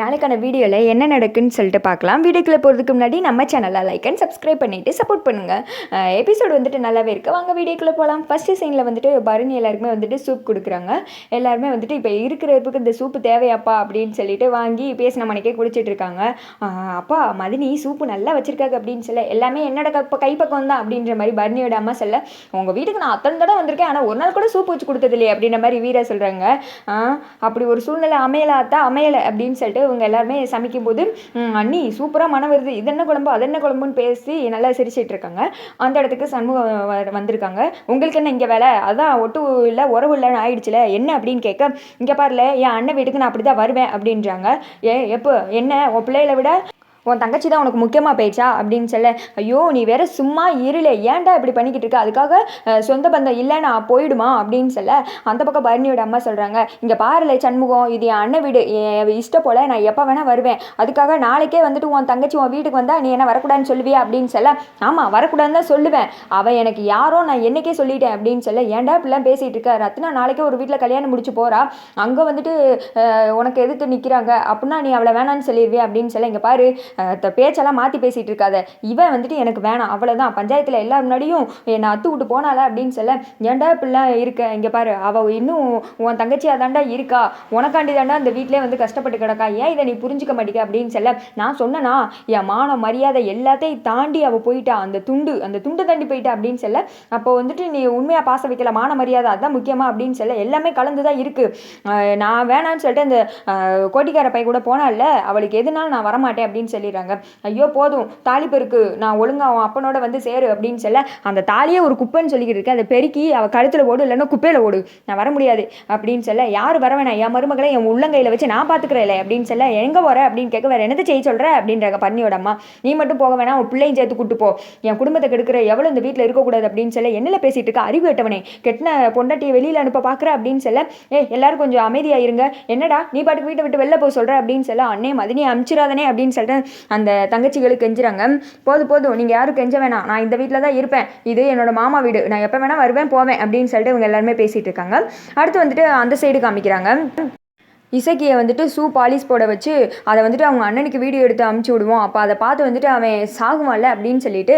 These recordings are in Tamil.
நாளைக்கான வீடியோவில் என்ன நடக்குன்னு சொல்லிட்டு பார்க்கலாம். வீடியோக்குள்ளே போகிறதுக்கு முன்னாடி நம்ம சேனலை லைக் அண்ட் சப்ஸ்கிரைப் பண்ணிவிட்டு சப்போர்ட் பண்ணுங்கள் எபிசோடு வந்துட்டு நல்லாவே இருக்குது வாங்க வீடியோக்குள்ளே போகலாம் ஃபஸ்ட்டு சீனில் வந்துட்டு பரணி எல்லாருக்குமே வந்துட்டு சூப் கொடுக்குறாங்க. எல்லாருமே வந்துட்டு இப்போ இருக்கிறதுக்கு இந்த சூப்பு தேவையாப்பா அப்படின்னு சொல்லிட்டு வாங்கி பேசின மணிக்கே குடிச்சிட்டு இருக்காங்க. அப்பா மதினி சூப்பு நல்லா வச்சுருக்காங்க அப்படின்னு சொல்ல எல்லாமே என்னோட கப்ப கைப்பக்கம் தான் அப்படின்ற மாதிரி பரணியோட அம்மா சொல்ல உங்கள் வீட்டுக்கு நான் அத்தனை தடவை வந்திருக்கேன். ஆனால் ஒரு நாள் கூட சூப் வச்சு கொடுத்தது இல்லையே அப்படின்ற மாதிரி வீரா சொல்கிறாங்க அப்படி ஒரு சூழ்நிலை அமையலாத்தா அமையலை அப்படின்னு சொல்லிட்டு இவங்க எல்லாருமே சமைக்கும்போது அண்ணி சூப்பராக மனம் வருது. இது என்ன குழம்பு? அது என்ன குழம்புன்னு பேசி நல்லா சிரிச்சிட்டு இருக்காங்க. அந்த இடத்துக்கு சண்முகம் வந்திருக்காங்க. உங்களுக்கு என்ன இங்கே வேலை? அதான் ஒட்டு இல்லை உறவு இல்லைன்னு ஆயிடுச்சுல. என்ன அப்படின்னு கேட்க இங்கே பாருல என் அண்ணன் வீட்டுக்கு நான் அப்படி தான் வருவேன் அப்படின்றாங்க. ஏ எப்போ? என்ன? உன் பிள்ளைகளை விட உன் தங்கச்சி தான் உனக்கு முக்கியமாக பேச்சா அப்படின்னு சொல்ல ஐயோ நீ வேற சும்மா இருளே ஏன்டா இப்படி பண்ணிக்கிட்டு இருக்க? அதுக்காக சொந்த பந்தம் இல்லை நான் போயிடுமா? அப்படின்னு சொல்ல அந்த பக்கம் பரணியோட அம்மா சொல்கிறாங்க இங்கே பாருல சண்முகம் இது என் அண்ணன் வீடு என் இஷ்டம் போல் நான் எப்போ வேணால் வருவேன். அதுக்காக நாளைக்கே வந்துட்டு உன் தங்கச்சி உன் வீட்டுக்கு வந்தால் நீ என்ன வரக்கூடாதுன்னு சொல்லுவியா? அப்படின்னு சொல்ல ஆமாம் வரக்கூடாதுன்னு தான் சொல்லுவேன். அவள் எனக்கு யாரோ நான் என்னைக்கே சொல்லிட்டேன். அப்படின்னு சொல்ல ஏன்டா இப்படிலாம் பேசிகிட்டு இருக்க? ரத்னா நாளைக்கே ஒரு வீட்டில் கல்யாணம் முடிச்சு போகிறா அங்கே வந்துட்டு உனக்கு எதிர்த்து நிற்கிறாங்க அப்படின்னா நீ அவளை வேணான்னு சொல்லிடுவியா அப்படின்னு சொல்ல இங்கே பாரு பேச்செல்லாம் மாற்றி பேசிகிட்டு இருக்காத. இவன் வந்துட்டு எனக்கு வேணாம் அவ்வளோதான் பஞ்சாயத்தில் எல்லா முன்னாடியும் என்னை அத்து விட்டு போனால அப்படின்னு சொல்ல ஏன்டா இப்படிலாம் இருக்க? இங்கே பாரு அவள் இன்னும் உன் தங்கச்சியாக தாண்டா இருக்கா? உனக்காண்டி தாண்டா அந்த வீட்டிலே வந்து கஷ்டப்பட்டு கிடக்கா? ஏன் இதை நீ புரிஞ்சுக்க மாட்டேங்க அப்படின்னு சொல்ல நான் சொன்னனா என் மான மரியாதை எல்லாத்தையும் தாண்டி அவள் போயிட்டா அந்த துண்டு அந்த துண்டு தாண்டி போயிட்டா? அப்படின்னு சொல்ல அப்போ வந்துட்டு நீ உண்மையாக பாச வைக்கல மான மரியாதை அதுதான் முக்கியமாக அப்படின்னு சொல்ல எல்லாமே கலந்து தான் இருக்குது நான் வேணான்னு சொல்லிட்டு அந்த கோட்டிக்கார பையன் கூட போனால அவளுக்கு எதுனாலும் நான் வரமாட்டேன் அப்படின்னு சொல்லி சொல்லிடுறாங்க. ஐயோ போதும். தாலி பெருக்கு. நான் ஒழுங்கா அவன் அப்பனோட வந்து சேரு அப்படின்னு சொல்ல அந்த தாலியே ஒரு குப்பைன்னு சொல்லிக்கிட்டு இருக்கேன். அதை பெருக்கி அவள் கழுத்தில் ஓடு இல்லைன்னா குப்பையில் ஓடு நான் வர முடியாது அப்படின்னு சொல்ல யார் வர வேணாம். என் மருமகளை என் உள்ளங்கையில் வச்சு நான் பார்த்துக்கிறேன் அப்படின்னு சொல்ல எங்கே போகிற அப்படின்னு கேட்க வேறு என்னது செய்ய சொல்கிற அப்படின்றாங்க பன்னியோட அம்மா. நீ மட்டும் போக வேணாம். உன் பிள்ளையும் சேர்த்து கூட்டு போ. என் குடும்பத்தை கெடுக்கிற எவ்வளோ இந்த வீட்டில் இருக்கக்கூடாது அப்படின்னு சொல்ல என்னல பேசிட்டு இருக்க? அறிவு எட்டவனே கெட்டின பொண்டாட்டியை வெளியில் அனுப்ப பார்க்குற அப்படின்னு சொல்ல ஏ எல்லாரும் கொஞ்சம் அமைதியாக இருங்க. என்னடா நீ பாட்டுக்கு வீட்டை விட்டு வெளில போக சொல்கிற அப்படின்னு சொல்ல அண்ணே மதினி அமிச்சிடாதனே அப்படின்னு சொல்லிட்டு அந்த தங்கச்சிகளுக்கு கெஞ்சுறாங்க. போதும் போதும். நீங்கள் யாரும் கெஞ்ச வேணாம். நான் இந்த வீட்டில் தான் இருப்பேன். இது என்னோட மாமா வீடு. நான் எப்போ வேணால் வருவேன் போவேன் அப்படின்னு சொல்லிட்டு இவங்க எல்லாருமே பேசிகிட்டு இருக்காங்க. அடுத்து வந்துட்டு அந்த சைடு காமிக்கிறாங்க. இசக்கியை வந்துட்டு ஷூ பாலிஷ் போட வச்சு அதை வந்துட்டு அவங்க அண்ணனுக்கு வீடியோ எடுத்து அமுச்சு விடுவோம். அப்போ அதை பார்த்து வந்துட்டு அவன் சாகுவான்ல அப்படின்னு சொல்லிட்டு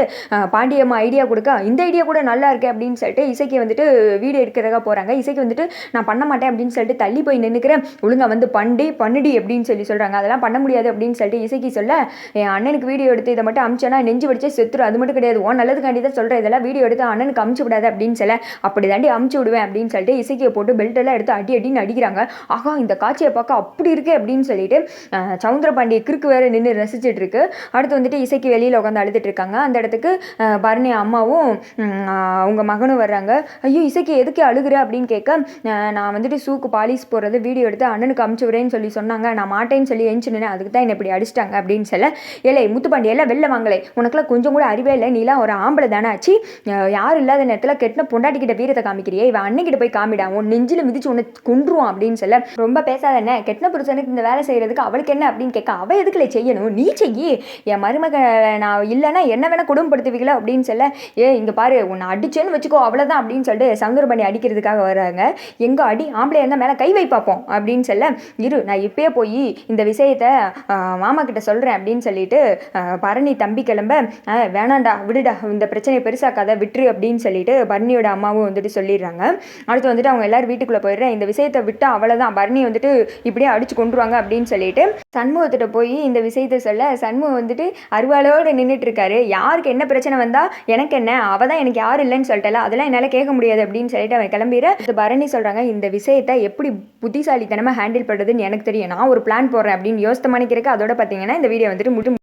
பாண்டியம்மா ஐடியா கொடுக்க இந்த ஐடியா கூட நல்லா இருக்கு அப்படின்னு சொல்லிட்டு இசைக்கு வந்துட்டு வீடியோ எடுக்கிறதாக போகிறாங்க இசைக்கு வந்துட்டு நான் பண்ண மாட்டேன் அப்படின்னு சொல்லிட்டு தள்ளி போய் நின்றுக்கிறேன் ஒழுங்காக வந்து பண்டி பண்ணுடி அப்படின்னு சொல்லி சொல்கிறாங்க அதெல்லாம் பண்ண முடியாது அப்படின்னு சொல்லிட்டு இசைக்கு சொல்ல என் அண்ணனுக்கு வீடியோ எடுத்து இதை மட்டும் அமிச்சேன்னா நெஞ்சு வடிச்சே செத்துரும். அது மட்டும் கிடையாது. ஓ நல்லதுக்காண்டி தான் சொல்கிறேன் இதெல்லாம் வீடியோ எடுத்து அண்ணனுக்கு அமுச்சு விடாது அப்படின்னு சொல்ல அப்படி தாண்டி அமுச்சு விடுவேன் அப்படின்னு சொல்லிட்டு இசைக்கியை போட்டு பெல்ட் எல்லாம் எடுத்து அடி அடின்னு அடிக்கிறாங்க. ஆகா இந்த காட்சி காட்சியை பார்க்க அப்படி இருக்கு அப்படின்னு சொல்லிட்டு சவுந்தர பாண்டிய கிறுக்கு வேற நின்று ரசிச்சுட்டு இருக்கு. அடுத்து வந்துட்டு இசைக்கு வெளியில் உட்காந்து அழுதுட்டு இருக்காங்க. அந்த இடத்துக்கு பரணி அம்மாவும் அவங்க மகனும் வர்றாங்க. ஐயோ இசைக்கு எதுக்கு அழுகுற அப்படின்னு கேட்க நான் வந்துட்டு சூக்கு பாலிஸ் போடுறது வீடியோ எடுத்து அண்ணனுக்கு அமுச்சு விடுறேன்னு சொல்லி சொன்னாங்க. நான் மாட்டேன்னு சொல்லி எஞ்சி அதுக்கு தான் என்னை இப்படி அடிச்சிட்டாங்க அப்படின்னு சொல்ல ஏலே முத்துப்பாண்டி எல்லாம் வெளில வாங்கலை உனக்குலாம் கொஞ்சம் கூட அறிவே இல்லை. நீலாம் ஒரு ஆம்பளை தானே. ஆச்சு யாரும் இல்லாத நேரத்தில் கெட்டின பொண்டாட்டிக்கிட்ட வீரத்தை காமிக்கிறியே. இவன் அன்னைக்கிட்ட போய் காமிடா. உன் நெஞ்சில் மிதிச்சு உன்னை கொன்றுவான் அப்படின்னு சொல்ல ரொம்ப பேச பேசாத என்ன? கெட்டின புருஷனுக்கு இந்த வேலை செய்கிறதுக்கு அவளுக்கு என்ன அப்படின்னு கேட்க அவள் எதுக்குல செய்யணும்? நீ செய்யி. என் மருமக நான் இல்லைன்னா என்ன வேணால் குடும்பப்படுத்துவீங்களா அப்படின்னு சொல்ல ஏ இங்கே பாரு உன்னை அடிச்சேன்னு வச்சுக்கோ அவ்வளோதான் அப்படின்னு சொல்லிட்டு சவுந்தரபாணி அடிக்கிறதுக்காக வராங்க. எங்கே அடி ஆம்பளை இருந்தால் மேலே கை வை பார்ப்போம் அப்படின்னு சொல்ல இரு நான் இப்பயே போய் இந்த விஷயத்தை மாமா கிட்ட சொல்கிறேன் அப்படின்னு சொல்லிட்டு பரணி தம்பி கிளம்ப வேணாண்டா விடுடா இந்த பிரச்சனையை பெருசாக்காத விட்டுரு அப்படின்னு சொல்லிட்டு பரணியோட அம்மாவும் வந்துட்டு சொல்லிடுறாங்க. அடுத்து வந்துட்டு அவங்க எல்லாரும் வீட்டுக்குள்ளே போயிடுறேன் இந்த விஷயத்தை விட்டா அவ்வளோதான் பரணி வந்துட்டு இப்படியே அடிச்சு கொண்டுருவாங்க அப்படின்னு சொல்லிட்டு சண்முகத்திட்ட போய் இந்த விஷயத்த சொல்ல சண்முகம் வந்துட்டு அருவாளோடு நின்றுட்டு இருக்காரு யாருக்கு என்ன பிரச்சனை வந்தால் எனக்கு என்ன? அவள் தான் எனக்கு யாரும் இல்லைன்னு சொல்லிட்டல. அதெல்லாம் என்னால் கேட்க முடியாது அப்படின்னு சொல்லிட்டு அவன் கிளம்பிட இது பரணி சொல்கிறாங்க இந்த விஷயத்தை எப்படி புத்திசாலித்தனமாக ஹேண்டில் பண்ணுறதுன்னு எனக்கு தெரியும். நான் ஒரு பிளான் போடுறேன் அப்படின்னு யோசித்த மணிக்கிறக்கு அதோட பார்த்தீங்கன்னா இந்த வீடியோ வந்துட்டு முடி